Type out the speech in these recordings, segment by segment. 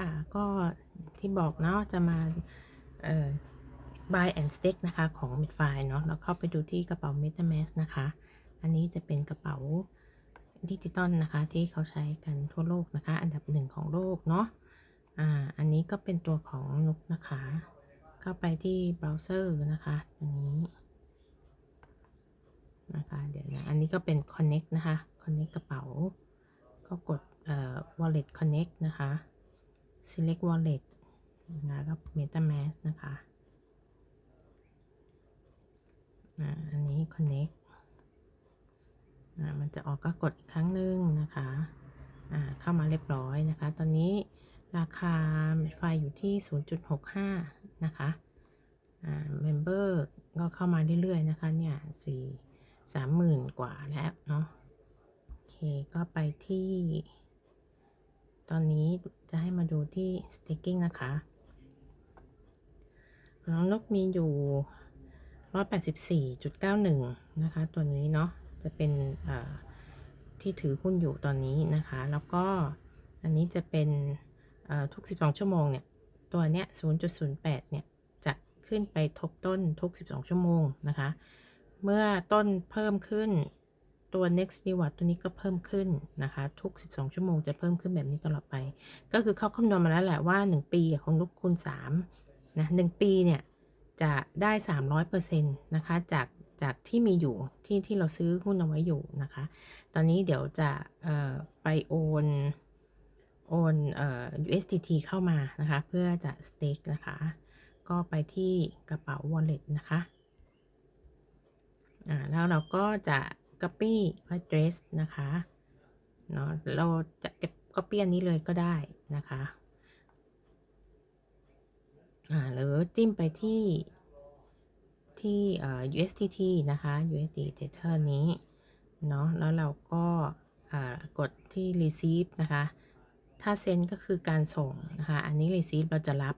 ค่ะ ก็ที่บอกเนาะจะมาเอ่อ buy and stake นะคะของ Medfi เนาะแล้วเข้าไปดูที่กระเป๋า MetaMask นะคะ อันนี้จะเป็นกระเป๋าดิจิตอลนะคะที่เขาใช้กันทั่วโลกนะคะ อันดับหนึ่งของโลกเนาะอ่าอันนี้ก็เป็นตัวของนุกนะคะ เข้าไปที่เบราว์เซอร์นะคะอันนี้นะคะเดี๋ยวนะอันนี้ก็เป็น connect นะคะ connect กระเป๋า ก็กดเอ่อ wallet connect นะคะ select wallet นะคะก็ metamask นะคะอ่าอันนี้ connect อ่ามันจะออกก็กดอีกครั้งหนึ่งนะคะอ่าเข้ามาเรียบร้อยนะคะ ตอนนี้ราคาไฟอยู่ที่ 0.65 นะคะอ่า member ก็เข้ามาเรื่อยๆนะคะ เนี่ยสี่สามหมื่นกว่าแล้วเนาะ โอเค ก็ไปที่ ตอนนี้จะให้มาดูที่ staking นะคะน้องนกมีอยู่ 184.91 นะคะ ตัวนี้เนาะจะเป็นที่ถือหุ้นอยู่ตอนนี้นะคะ แล้วก็อันนี้จะเป็นทุก 12 ชั่วโมงเนี่ย ตัวเนี้ย 0.08 เนี่ย จะขึ้นไปทบต้นทุก 12 ชั่วโมงนะคะ เมื่อต้นเพิ่มขึ้น ตัว next reward ตัวนี้ก็เพิ่มขึ้นนะคะ ทุก 12 ชั่วโมงจะเพิ่มขึ้นแบบนี้ตลอดไป ก็คือเขาคำนวณมาแล้วแหละว่า 1 ปีของลูกคูณ3นะ1ปีเนี่ย จะได้ 300%นะคะ จากจากที่มีอยู่ที่ที่เราซื้อหุ้นเอาไว้อยู่นะคะ ตอนนี้เดี๋ยวจะไปโอนโอน USDT เข้ามานะคะ เพื่อจะ stake นะคะ ก็ไปที่กระเป๋า wallet นะคะ อ่า แล้วเราก็จะ copy address นะคะเนาะเราจะเก็บ copy อันนี้เลยก็ได้นะคะอ่าหรือจิ้มไปที่ที่ USDT นะคะ USD Tether นี้เนาะแล้วเราก็กดที่ receive นะคะถ้าเซ็นก็คือการส่งนะคะ อันนี้ receive เราจะรับ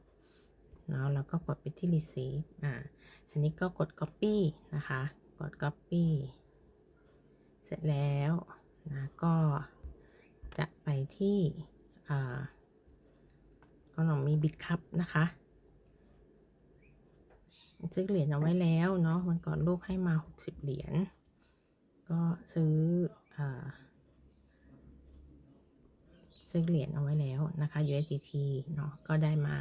เนาะแล้วก็กดไปที่ receive อ่า อันนี้ก็กด copy นะคะ กด copy เสร็จแล้วนะก็จะไปที่ก็ลองมีบิตคัพนะคะซื้อเหรียญเอาไว้แล้วเนาะมันก่อนลูกให้มา 60 เหรียญก็ซื้ออซื้อเหรียญเอาไว้แล้วนะคะ USDT เนาะก็ได้มา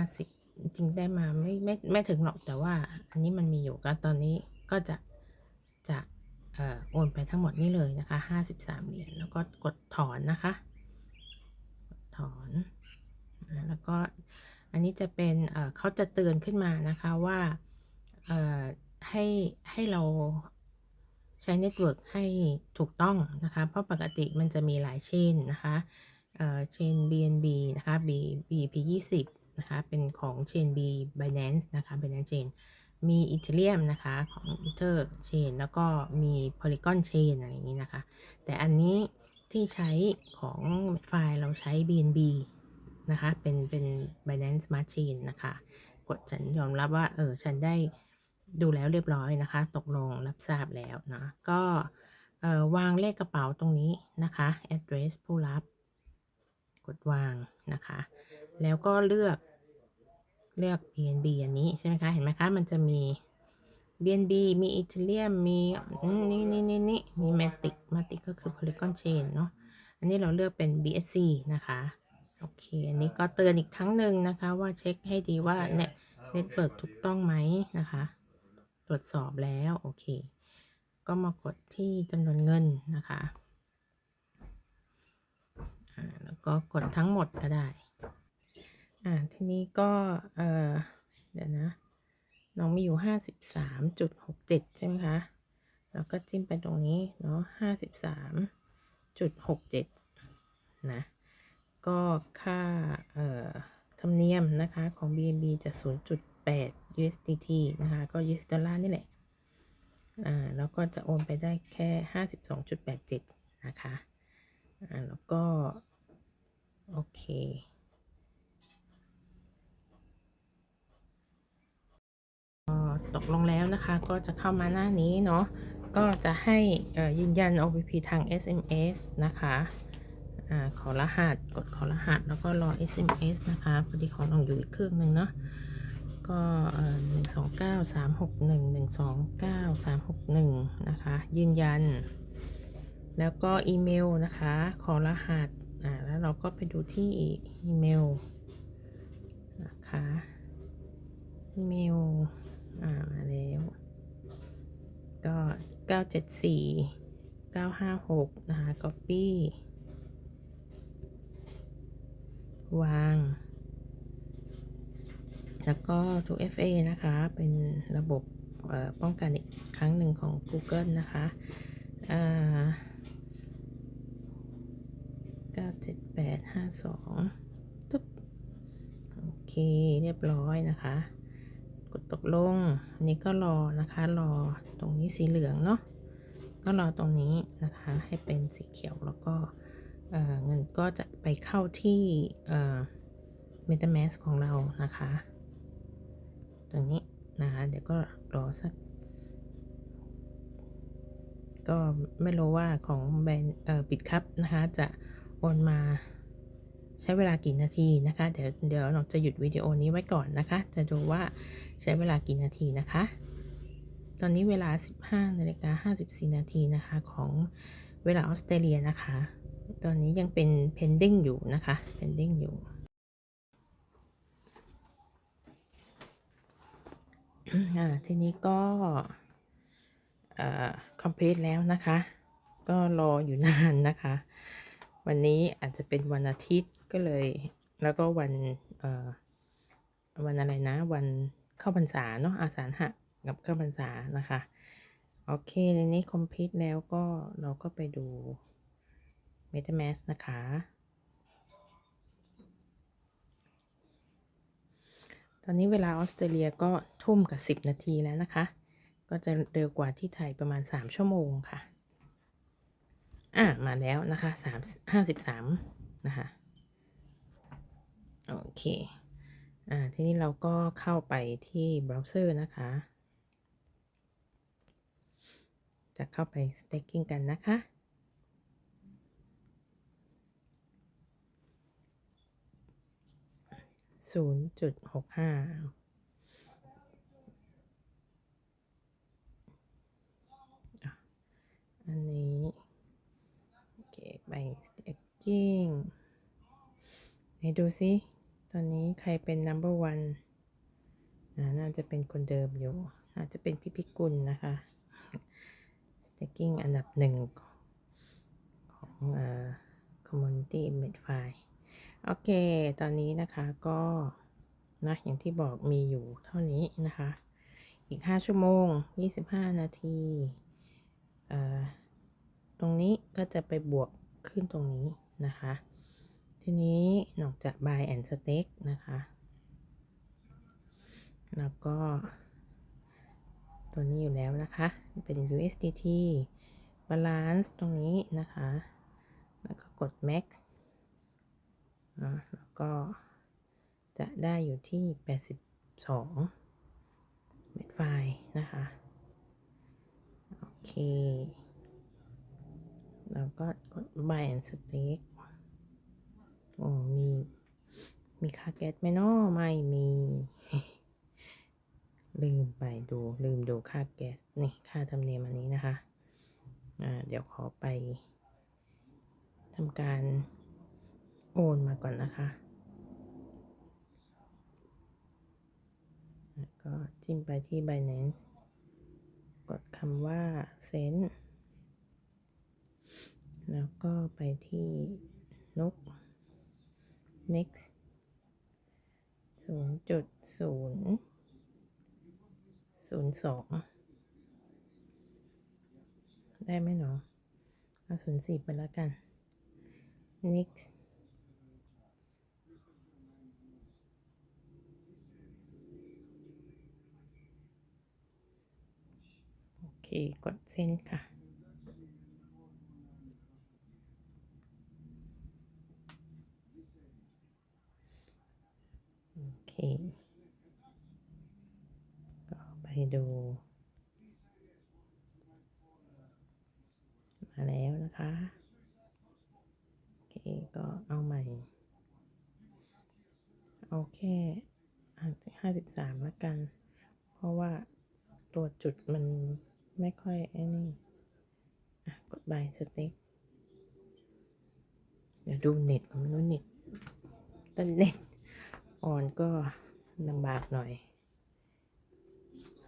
50 จริงได้มาไม่ไม่ไม่ถึงหรอกแต่ว่าอันนี้มันมีอยู่ก็ตอนนี้ก็จะจะ โอนไปทั้งหมดนี่เลยนะคะ53 เหรียญ แล้วก็กดถอนนะคะ ถอน แล้วก็อันนี้จะเป็นเขาจะเตือนขึ้นมานะคะว่าให้ให้เราใช้เน็ตเวิร์กให้ถูกต้องนะคะ เพราะปกติมันจะมีหลายเชนนะคะเชน BNB นะคะ B BP 20นะคะ เป็นของเชน B Binance นะคะ Binance Chain มีอีเทเรียมนะคะของ Ether Chain แล้วก็มี Polygon Chain อะไรอย่างนี้นะคะ แต่อันนี้ที่ใช้ของไฟล์เราใช้ BNB นะคะ เป็นเป็น Binance Smart Chain นะคะ กดฉันยอมรับว่า เออ ฉันได้ดูแล้วเรียบร้อยนะคะ ตกลงรับทราบแล้วนะ ก็วางเลขกระเป๋าตรงนี้นะคะ address ผู้รับ กดวางนะคะ แล้วก็เลือก เลือก BNB อันนี้ใช่ไหมคะ เห็นไหมคะ มันจะมี BNB มีอีเทเรียมมีนี่นี่นี่นี่มี Matic Matic ก็คือ Polygon Chain เนาะ อันนี้เราเลือกเป็น BSC นะคะ โอเค อันนี้ก็เตือนอีกครั้งหนึ่งนะคะ ว่าเช็คให้ดีว่าเน็ตเน็ตเบิร์กถูกต้องไหมนะคะ ตรวจสอบแล้ว โอเค ก็มากดที่จำนวนเงินนะคะ แล้วก็กดทั้งหมดก็ได้ อ่าทีนี้ก็เออเดี๋ยวนะน้องมีอยู่ห้าสิบสามจุดหกเจ็ดใช่ไหมคะแล้วก็จิ้มไปตรงนี้เนาะห้าสิบสามจุดหกเจ็ดนะก็ค่าเอ่อธรรมเนียมนะคะของ BNB จะ 0.8 USDT นะคะ ก็ US ดอลลาร์นี่แหละ อ่า แล้วก็จะโอนไปได้แค่ 52.87 นะคะ อ่า แล้วก็ โอเค ตกลงแล้วนะคะ ก็จะเข้ามาหน้านี้เนาะก็จะให้ยืนยัน OPP ทาง SMS นะคะอขอรหัสกดขอรหัสแล้วก็รอ SMS นะคะพอดีของน้องอยู่อีกเครื่องหนึ่งเนาะก็หนึ่งสองเก้าสามหกหนึ่งหนึ่งสองเก้าสามหกหนึ่งนะคะยืนยัน แล้วก็อีเมลนะคะขอรหัสอ่าแล้วเราก็ไปดูที่อีเมลนะคะอีเมล อ่ามาแล้ว ก็ 974 956 นะคะ copy วาง แล้วก็ 2FA นะคะ เป็นระบบป้องกันอีกครั้งหนึ่งของ Google นะคะ97852ตุ๊บ โอเค เรียบร้อยนะคะ ดตกลง อันนี้ก็รอนะคะ รอตรงนี้สีเหลืองเนาะ ก็รอตรงนี้นะคะ ให้เป็นสีเขียวแล้วก็เงินก็จะไปเข้าที่ MetaMask ของเรานะคะ ตรงนี้นะคะ เดี๋ยวก็รอสัก ก็ไม่รู้ว่าของแบรนด์ปิดครับนะคะ จะโอนมา ช้เวลากี่นาทีนะคะ เดี๋ยวเดี๋ยวเราจะหยุดวิดีโอนี้ไว้ก่อนนะคะ จะดูว่าใช้เวลากี่นาทีนะคะ ตอนนี้เวลา 15นาฬิกา54 นาทีนะคะของเวลาออสเตรเลียนะคะ ตอนนี้ยังเป็น pending อยู่นะคะ pending อยู่อ่าทีนี้ก็เอ่อ complete แล้วนะคะ ก็รออยู่นานนะคะ วันนี้อาจจะเป็นวันอาทิตย์ ก็เลย แล้วก็วันเอ่อวันอะไรนะ วันเข้าพรรษาเนาะอาสาฬหะกับเข้าพรรษานะคะ โอเคในนี้ complete แล้วก็เราก็ไปดู MetaMask นะคะ ตอนนี้เวลาออสเตรเลียก็ทุ่มกับ 10 นาทีแล้วนะคะ ก็จะเร็วกว่าที่ไทยประมาณ 3 ชั่วโมงค่ะ อ่ามาแล้วนะคะ3 53 นะคะ โอเค อ่า ทีนี้เราก็เข้าไปที่เบราว์เซอร์นะคะ จะเข้าไป staking กันนะคะ ศูนย์จุดหกห้าอันนี้โอเคไป staking ไหนดูซิ อนนี้ใครเป็น number one น่าจะเป็นคนเดิมอยู่ อาจจะเป็นพี่พิกุลนะคะ staking อันดับหนึ่งของเอ่อ community medfi โอเค ตอนนี้นะคะก็นะอย่างที่บอกมีอยู่เท่านี้นะคะ อีก 5 ชั่วโมง 25 นาทีเอ่อตรงนี้ก็จะไปบวกขึ้นตรงนี้นะคะ ทีนี้นอกจาก buy and stake นะคะ แล้วก็ ตัวนี้อยู่แล้วนะคะ เป็น USDT balance ตรงนี้นะคะ แล้วก็กด max นะแล้วก็จะได้อยู่ที่ 82เม็ดไฟนะคะ โอเค แล้วก็กด buy and stake โอ้มีมีค่าแก๊สไหมเนาะไม่มี ลืมไปดูลืมดูค่าแก๊สนี่ค่าธรรมเนียมอันนี้นะคะอ่าเดี๋ยวขอไปทำการโอนมาก่อนนะคะก็จิ้มไปที่ Binance กดคำว่า send แล้วก็ไปที่นก next ศูนย์จุดศูนย์ศูนย์สองได้ไหมเนาะเอาศูนย์สี่ไปแล้วกัน next โอเค กดเส้นค่ะ โอเค ก็ไปดู มาแล้วนะคะ โอเค เอาแค่ห้าสิบสามละกัน เพราะว่าตัวจุดมันไม่ค่อยไอ้นี่กดบายสเต็กเดี๋ยวดูเน็ตผมรู้เน็ตแต่เน็ตอ่อนก็ลำบากหน่อย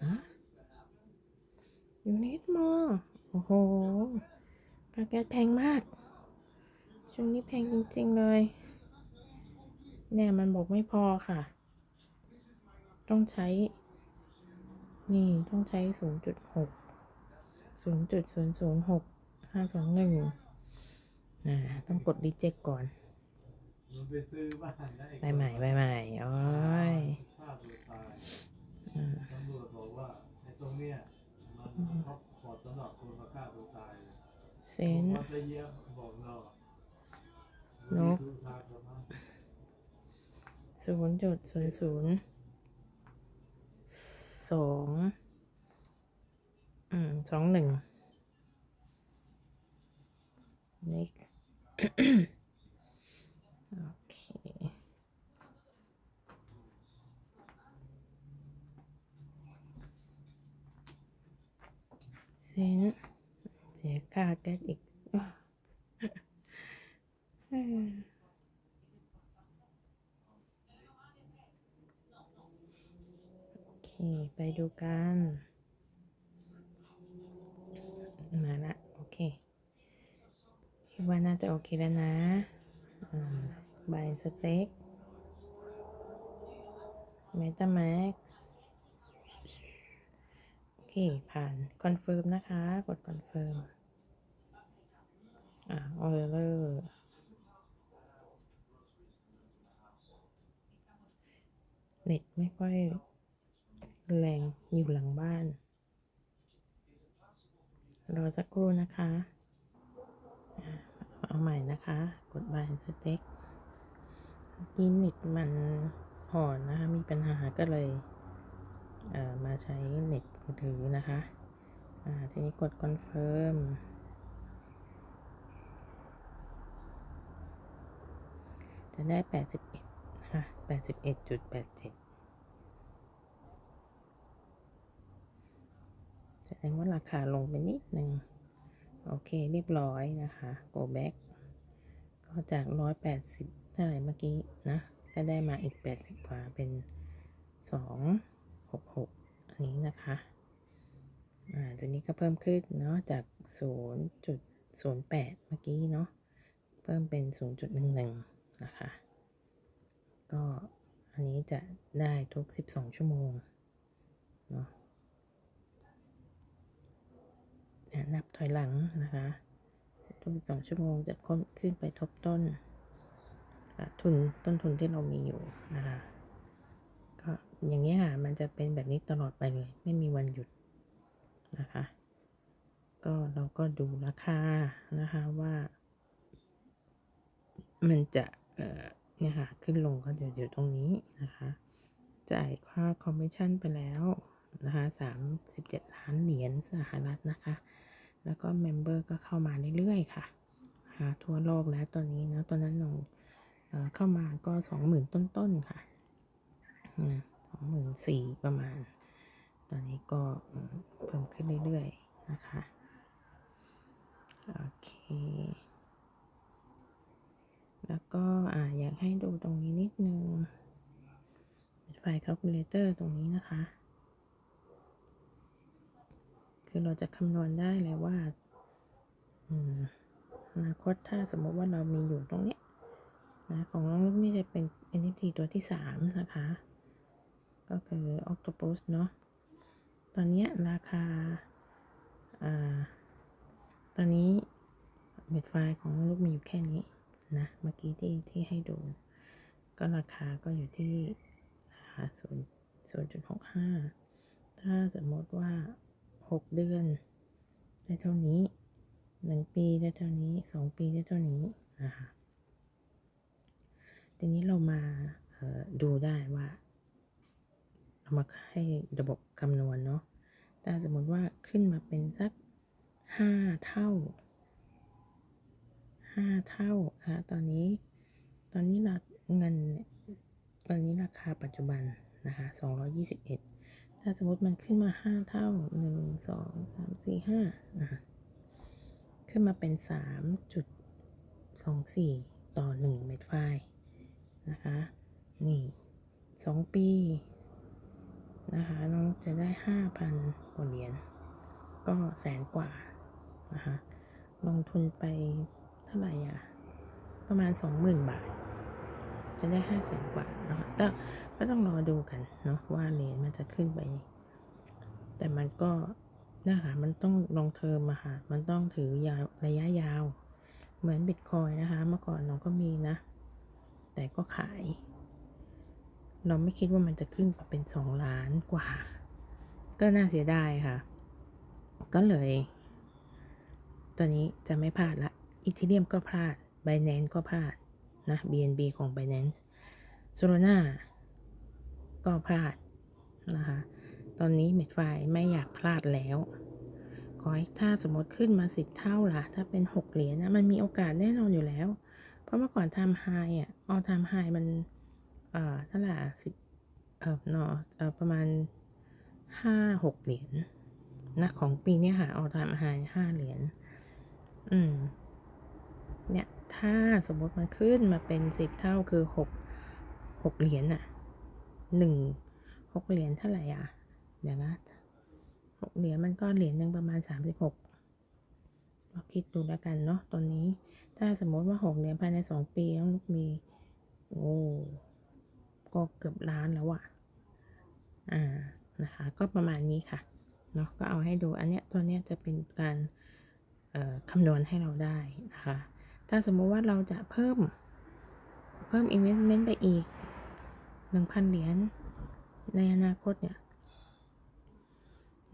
ฮะยูนิตมอโอ้โหกาแก๊สแพงมาก ช่วงนี้แพงจริง ๆ เลย เนี่ยมันบอกไม่พอค่ะ ต้องใช้ นี่ต้องใช้ศูนย์จุดหกศูนย์จุดศูนย์ศูนย์หกห้าสองหนึ่งอ่าต้องกดรีเจ็คก่อนมันไปซื้อบ้านได้ใบใหม่ใบใหม่โอ้ยฆ่าตัวตายอ่าตำรวจบอกว่าไอ้ตรงเนี้ยมันเขาขอสำหรับคนมาฆ่าตัวตายเลยเซนวัดระเยียบบอกเรานก ดูทางสภาพ ศูนย์จุดศูนย์ศูนย์สองอืมสองหนึ่ง next โอเคเซนเสียค่าแก๊สอีกอ้าวเอ้ยโอเค ไปดูกัน มาละ โอเค คิดว่าน่าจะโอเคแล้วนะบายสเต็กเมตาแม็กโอเค ผ่านคอนเฟิร์มนะคะ กดคอนเฟิร์มอ่าออเดอร์เน็ตไม่ค่อย แรงอยู่หลังบ้าน รอสักครู่นะคะ เอาใหม่นะคะ กดบายสเต็กกินเน็ตมันอ่อนนะคะ มีปัญหาก็เลยเมาใช้เน็ตมือถือนะคะทีนี้กดคอนเฟิร์มจะได้ 81นะคะ81.87 แสดงว่าราคาลงไปนิดหนึ่งโอเคเรียบร้อยนะคะ go back ก็จาก 180เท่าไหร่เมื่อกี้นะ ก็ได้มาอีก 80 กว่าเป็น 266 อันนี้นะคะอ่าตัวนี้ก็เพิ่มขึ้นเนาะจาก 0.08 เมื่อกี้เนาะเพิ่มเป็น 0.11 นะคะ ก็อันนี้จะได้ทุก 12 ชั่วโมงเนาะเนับถอยหลังนะคะทุก12ชั่วโมงจะขึ้นไปทบต้น ทุนต้นทุนที่เรามีอยู่นะคะก็อย่างนี้ค่ะ มันจะเป็นแบบนี้ตลอดไปเลย ไม่มีวันหยุดนะคะ ก็เราก็ดูราคานะคะว่า มันจะเอ่อเนี่ยค่ะ ขึ้นลงก็เดี๋ยวอยู่ตรงนี้นะคะ จ่ายค่าคอมมิชชั่นไปแล้วนะคะสามสิบเจ็ดล้านเหรียญสหรัฐนะคะ แล้วก็เมมเบอร์ก็เข้ามาเรื่อยๆค่ะหาทั่วโลกแล้วตอนนี้นะตอนนั้นเราเข้ามาก็สองหมื่นต้นๆค่ะสองหมื่นสี่ประมาณ ตอนนี้ก็เพิ่มขึ้นเรื่อยๆนะคะโอเคแล้วก็อ่าอยากให้ดูตรงนี้นิดนึงไฟล์ calculator ตรงนี้นะคะ คือเราจะคำนวณได้เลยว่าอนาคตถ้าสมมติว่าเรามีอยู่ตรงนี้นะของน้องลูกนี่จะเป็น NFT ตัวที่สามนะคะ ก็คือ Octopus เนาะตอนนี้ราคาอ่าตอนนี้เม็ดไฟล์ของลูกมีอยู่แค่นี้นะ เมื่อกี้ที่ที่ให้ดู ก็ราคาก็อยู่ที่ศูนย์ศูนย์จุดหกห้าถ้าสมมติว่า หกเดือนได้เท่านี้หนึ่งปีได้เท่านี้สองปีได้เท่านี้นะคะทีนี้เรามาดูได้ว่า เรามาให้ระบบคำนวณเนาะถ้าสมมติว่าขึ้นมาเป็นสักห้าเท่าห้าเท่านะคะตอนนี้ตอนนี้ราเงินตอนนี้ราราคาปัจจุบันนะคะ221 ถ้าสมมติมันขึ้นมา5เท่า1 2 3 4 5นะคะขึ้นมาเป็น3.24ต่อ1เม็ดไฟนะคะ นี่2ปี นะคะ น้องจะได้5,000กว่าเหรียญก็แสนกว่านะคะลงทุนไปเท่าไหร่อะประมาณ20,000บาท จะได้ห้าแสนกว่าเนาะแต่ก็ต้องรอดูกันเนาะว่าเหรียญมันจะขึ้นไป แต่มันก็นะคะมันต้องลงเทอมอะค่ะ มันต้องถือยาวระยะยาว เหมือนบิตคอยนะคะ เมื่อก่อนน้องก็มีนะ แต่ก็ขาย เราไม่คิดว่ามันจะขึ้นไปเป็นสองล้านกว่า ก็น่าเสียดายค่ะ ก็เลย ตัวนี้จะไม่พลาดละอีทีเรียมก็พลาด b i n a n c e ก็พลาด นะ BNB ของ Binance Solana ก็พลาดนะคะ ตอนนี้เม็ดไฟไม่อยากพลาดแล้ว ขอให้ถ้าสมมติขึ้นมาสิบเท่าล่ะ ถ้าเป็นหกเหรียญนะ มันมีโอกาสแน่นอนอยู่แล้ว เพราะเมื่อก่อนทำไฮอะออทำไฮมัน เอ่อเท่าไหร่สิบเอ่อเนอะเอ่อประมาณห้าหกเหรียญนะของปีนี้ค่ะออทำไฮห้าเหรียญ อืม เนี่ย ถ้าสมมติมันขึ้นมาเป็นสิบเท่าคือหกหกเหรียญอะหนึ่งหกเหรียญเท่าไหร่อะ เดี๋ยวนะหกเหรียญมันก็เหรียญหนึ่งประมาณสามสิบหกเราคิดดูแล้วกันเนาะตอนนี้ ถ้าสมมติว่าหกเหรียญภายในสองปีต้องลูกมี โอ้ก็เกือบล้านแล้วอะอ่านะคะ ก็ประมาณนี้ค่ะเนาะก็เอาให้ดูอันเนี้ยตัวเนี้ยจะเป็นการคำนวณให้เราได้นะคะ ถ้าสมมุติว่าเราจะเพิ่ม เพิ่ม investment ไปอีก 1,000 เหรียญในอนาคตเนี่ย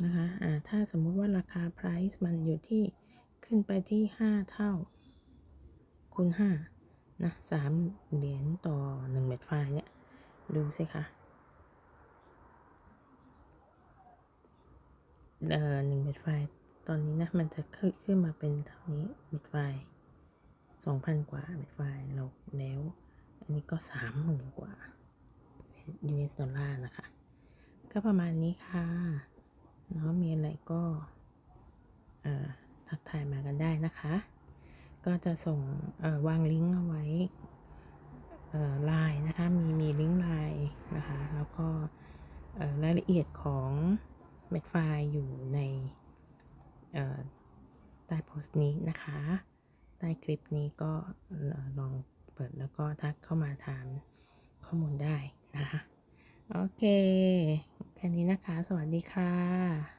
นะคะอ่าถ้าสมมุติว่าราคา price มันอยู่ที่ขึ้นไปที่ 5 เท่า คูณ5นะ3เหรียญต่อ 1 เม็ดไฟเนี่ย ดูสิคะเอ่อหนึ่งเม็ดไฟตอนนี้นะ มันจะขึ้นมาเป็นเท่านี้เม็ดไฟ สองพันกว่าเม็ดไฟเราแล้ว อันนี้ก็สามหมื่นกว่า US ดอลลาร์นะคะ ก็ประมาณนี้ค่ะเนาะมีอะไรก็ทักทายมากันได้นะคะ ก็จะส่งวางลิงก์เอาไว้ไลน์นะคะ มีมีลิงก์ไลน์นะคะ แล้วก็รายละเอียดของเม็ดไฟล์อยู่ในใต้โพสต์นี้นะคะ ต้คลิปนี้ก็ลองเปิดแล้วก็ทักเข้ามาถามข้อมูลได้นะคะ โอเค แค่นี้นะคะ สวัสดีค่ะ